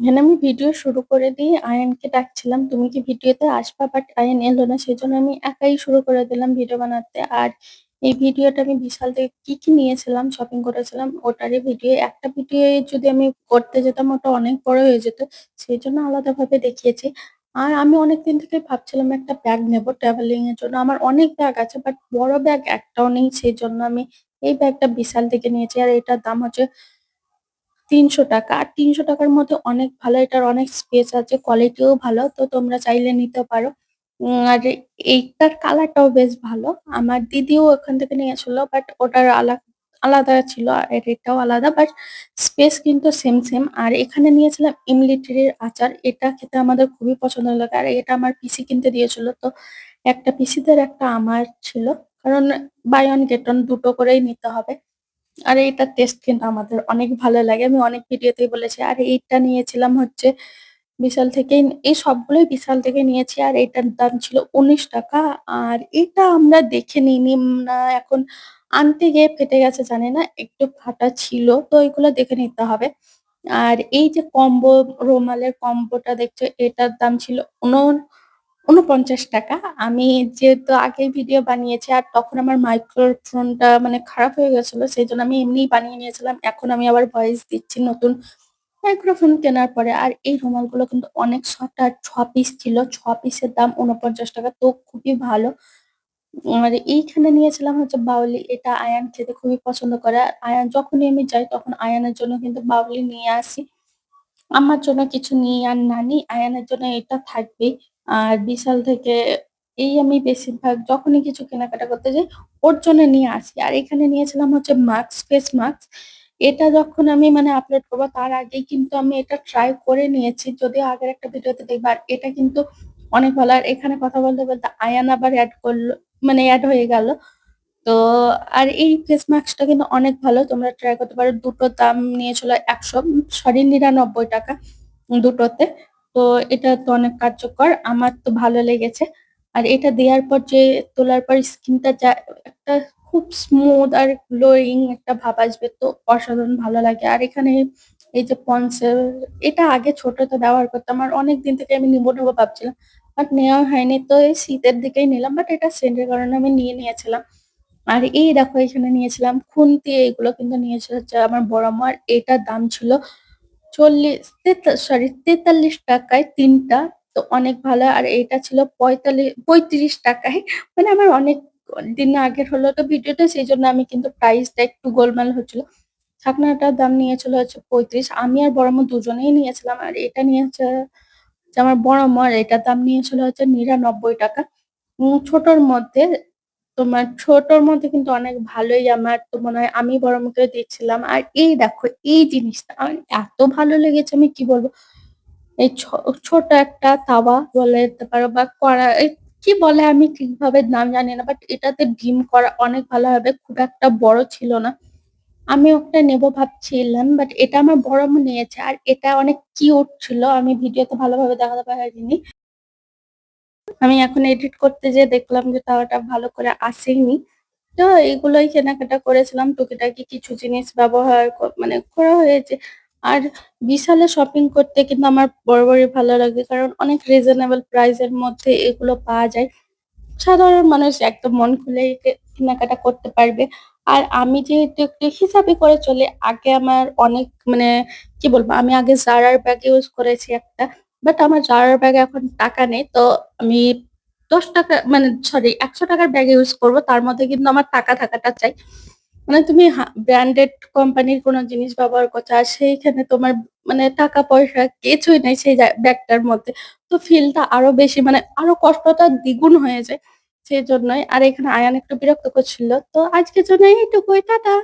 এখানে আমি ভিডিও শুরু করে দিয়ে আয়নকে ডাকছিলাম, "তুমি কি ভিডিওতে আসবা?" বাট আয়ন এলো না। সেই জন্য আমি একাই শুরু করে দিলাম ভিডিও বানাতে। আর এই ভিডিওটা আমি বিশাল থেকে কি, কি নিয়েছিলাম, শপিং করেছিলাম ওটারই ভিডিও। একটা ভিডিও যদি আমি করতে যেতাম ওটা অনেক বড় হয়ে যেত। সেজন্য আলাদাভাবে দেখিয়েছি। আর আমি অনেকদিন থেকে ভাবছিলাম একটা ব্যাগ নেব ট্রাভেলিং এর জন্য। আমার অনেক ব্যাগ আছে বাট বড় ব্যাগ একটাও নেই। সেই জন্য আমি এই ব্যাগটা বিশাল থেকে নিয়েছি। আর এটার দাম হচ্ছে ৳৩০০ আর তিনশো টাকার মধ্যে অনেক ভালো এটার অনেক স্পেস আছে, কোয়ালিটিও ভালো। তো তোমরা চাইলে নিতে পারো। আর এইটার কালারটাও বেশ ভালো। আমার দিদিও ওখান থেকে নিয়েছিল বাট ওটার আলা আলাদা ছিল আর এটাও আলাদা বাট স্পেস কিন্তু সেম, সেম। আর এখানে নিয়েছিলাম ইমলিটির আচার। এটা খেতে আমাদের খুবই পছন্দ লাগে। আর এটা আমার পিসি কিনতে দিয়েছিল। তো একটা পিসিদের একটা আমার ছিল। কারণ বাই ওয়ান গেট ওয়ান দুটো করেই নিতে হবে। আর এইটার টেস্ট কিন্তু আমাদের অনেক ভালো লাগে। আমি অনেক ভিডিওতেই বলেছি। আর এইটা নিয়েছিলাম হচ্ছে বিশাল থেকেই এই সবগুলোই বিশাল থেকে নিয়েছি। আর এটার দাম ছিল ৳১৯ আর এটা আমরা দেখে নিইনি, না এখন আনতে গিয়ে ফেটে গেছে, জানি না। একটু ফাটা ছিল। তো এগুলো দেখে নিতে হবে। আর এই যে কম্বো রুমালের কম্বোটা দেখছ, এটার দাম ছিল উন ৳৪৯ আমি যেহেতু আগে ভিডিও বানিয়েছি, আর তখন আমার মাইক্রোফোনটা মানে খারাপ হয়ে গেছিল। সেজন্য আমি এমনিই বানিয়ে নিয়েছিলাম। এখন আমি আবার ভয়েস দিচ্ছি নতুন মাইক্রোফোন কেনার পরে। আর এই রুমালগুলো কিন্তু অনেক সফট আর ছ পিস ছিল। ৬ পিসের দাম ৳৪৯ তো খুবই ভালো। আর এইখানে নিয়েছিলাম হচ্ছে বাউলি। এটা আয়ান খেতে খুবই পছন্দ করে। আর আয়ান যখনই আমি যাই, তখন আয়ানের জন্য কিন্তু বাউলি নিয়ে আসি। আমার জন্য কিছু নিই আর না নিই আয়ানের জন্য এটা থাকবেই। আর বিশাল থেকে এই আমি বেশিরভাগ যখনই কিছু কেনাকাটা করতে যাই ওর জন্য নিয়ে আসি। আর এখানে নিয়েছিলাম হচ্ছে মাস্ক, ফেস মাস্ক। এটা যখন আমি মানে আপলোড করব তার আগেই কিন্তু আমি এটা ট্রাই করে নিয়েছি। যদিও আগের একটা ভিডিওতে দেখবা আর এটা কিন্তু অনেক ভালো। আর এখানে কথা বলতে, বলতে আয়ান আবার এড করল মানে এড হয়ে গেল। তো আর এই ফেস মাস্কটা কিন্তু অনেক ভালো। তোমরা ট্রাই করতে পারো। দুটো দাম নিয়েছিল ১০০ সরি ৳৯৯ দুটোতে। তো এটা তো অনেক কার্যকর। আমার তো ভালো লেগেছে। আর এটা দেওয়ার পর যে তোলার পর স্কিনটা যা একটা খুব স্মুথ আর গ্লোয়িং একটা ভাব আসবে। তো অসাধারণ ভালো লাগে। আর এখানে এই যে পন্সের এটা আগে ছোটতে ব্যবহার করতাম। আর অনেকদিন থেকে আমি নিবো, নিবো ভাবছিলাম। বাট নেওয়া হয়নি। তো এই শীতের দিকেই নিলাম। বাট এটা সেন্টের কারণে আমি নিয়ে নিয়েছিলাম। আর এই দেখো এখানে নিয়েছিলাম খুন্তি এইগুলো কিন্তু নিয়েছিল হচ্ছে আমার বড় আম্মু। আর এটার দাম ছিল ৪০ তেতা সরি ৳৪৩ য় ৩ টা। তো অনেক ভালো। আর এটা ছিল পঁয়তাল্লি ৳৩৫ য় মানে আমার অনেক দিন আগের হলো তো ভিডিওটা সেজন্য আমি কিন্তু প্রাইসটা একটু গোলমাল হচ্ছিল। ছাকনাটার দাম নিয়েছিল হচ্ছে ৩৫ আমি আর বড় আম্মু দুজনেই নিয়েছিলাম। আর এটা নিয়েছে আমার বড় আর এটার দাম নিয়েছিল হচ্ছে ৳৯৯ উম, ছোটর মধ্যে তোমার ছোটর মধ্যে কিন্তু অনেক ভালোই আমার তো মনে হয় আমি বড় আম্মুকে দিচ্ছিলাম। আর এই দেখো, এই জিনিসটা আমার এত ভালো লেগেছে, আমি কি বলব। এই ছোট একটা তাওয়া বলতে পারো বা এই কি বলে আমি ঠিকভাবে নাম জানি না। বাট এটাতে ডিম করা অনেক ভালো হবে। খুব একটা বড় ছিল না। আমি ওটা নেব ভাবছিলাম বাট এটা আমার বড় নিয়েছে। আর এটা অনেক কিউট ছিল। আমি ভিডিওতে ভালোভাবে দেখাতে পারিনি। আমি এখন এডিট করতে যেয়ে দেখলাম যে তাওয়াটা ভালো করে আসেনি। তো এগুলোই কেনাকাটা করেছিলাম। টুকিটাকি কিছু জিনিস ব্যবহার মানে করা হয়েছে। আর বিশালে শপিং করতে কিন্তু আমার বরাবরই ভালো লাগে। কারণ অনেক রিজনেবল প্রাইস এর মধ্যে এগুলো পাওয়া যায়। সাধারণ মানুষ একদম মন খুলে কেনাকাটা করতে পারবে। আর আমি যেহেতু একটু হিসাবে করে চলে, আগে আমার অনেক মানে কি বলব, আমি আগে Zara র ব্যাগ ইউজ করেছি একটা। বাট আমার Zara র ব্যাগে এখন টাকা নেই। তো আমি ৳১০ মানে সরি একশো টাকার ব্যাগ ইউজ করব। তার মধ্যে কিন্তু আমার টাকা থাকাটা চাই। মানে তুমি ব্র্যান্ডেড কোম্পানির কোনো জিনিস ব্যবহার করছ, আর সেইখানে তোমার মানে টাকা পয়সা কিছুই নেই সেই ব্যাগটার মধ্যে। তো ফিলটা আরও বেশি মানে আরও কষ্টটা দ্বিগুণ হয়ে যায়। সেই জন্যই আর এখানে আয়ান একটু বিরক্ত করছিল। তো আজকের জন্য এইটুকুই। টাটা।